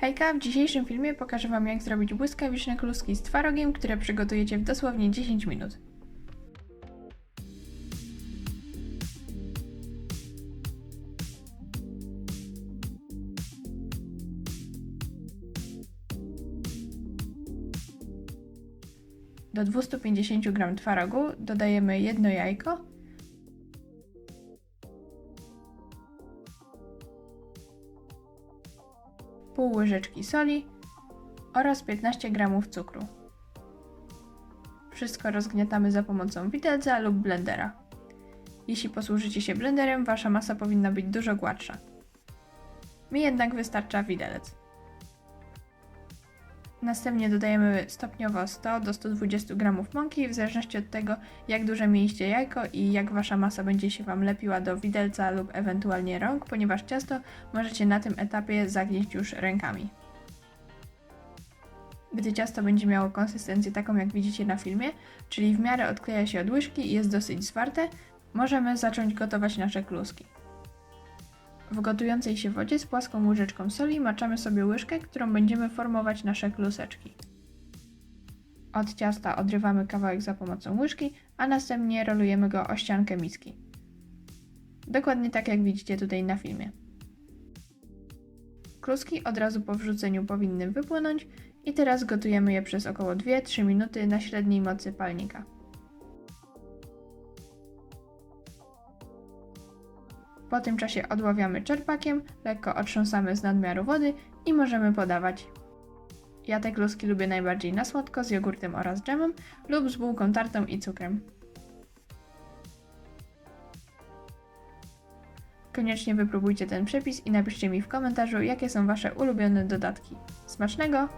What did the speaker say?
Hejka, w dzisiejszym filmie pokażę Wam jak zrobić błyskawiczne kluski z twarogiem, które przygotujecie w dosłownie 10 minut. Do 250 g twarogu dodajemy jedno jajko, pół łyżeczki soli oraz 15 g cukru. Wszystko rozgniatamy za pomocą widelca lub blendera. Jeśli posłużycie się blenderem, wasza masa powinna być dużo gładsza. Mi jednak wystarcza widelec. Następnie dodajemy stopniowo 100 do 120 g mąki, w zależności od tego, jak duże mieliście jajko i jak wasza masa będzie się Wam lepiła do widelca lub ewentualnie rąk, ponieważ ciasto możecie na tym etapie zagnieść już rękami. Gdy ciasto będzie miało konsystencję taką, jak widzicie na filmie, czyli w miarę odkleja się od łyżki i jest dosyć zwarte, możemy zacząć gotować nasze kluski. W gotującej się wodzie z płaską łyżeczką soli maczamy sobie łyżkę, którą będziemy formować nasze kluseczki. Od ciasta odrywamy kawałek za pomocą łyżki, a następnie rolujemy go o ściankę miski. Dokładnie tak jak widzicie tutaj na filmie. Kluski od razu po wrzuceniu powinny wypłynąć i teraz gotujemy je przez około 2-3 minuty na średniej mocy palnika. Po tym czasie odławiamy czerpakiem, lekko otrząsamy z nadmiaru wody i możemy podawać. Ja te kluski lubię najbardziej na słodko z jogurtem oraz dżemem lub z bułką tartą i cukrem. Koniecznie wypróbujcie ten przepis i napiszcie mi w komentarzu, jakie są Wasze ulubione dodatki. Smacznego!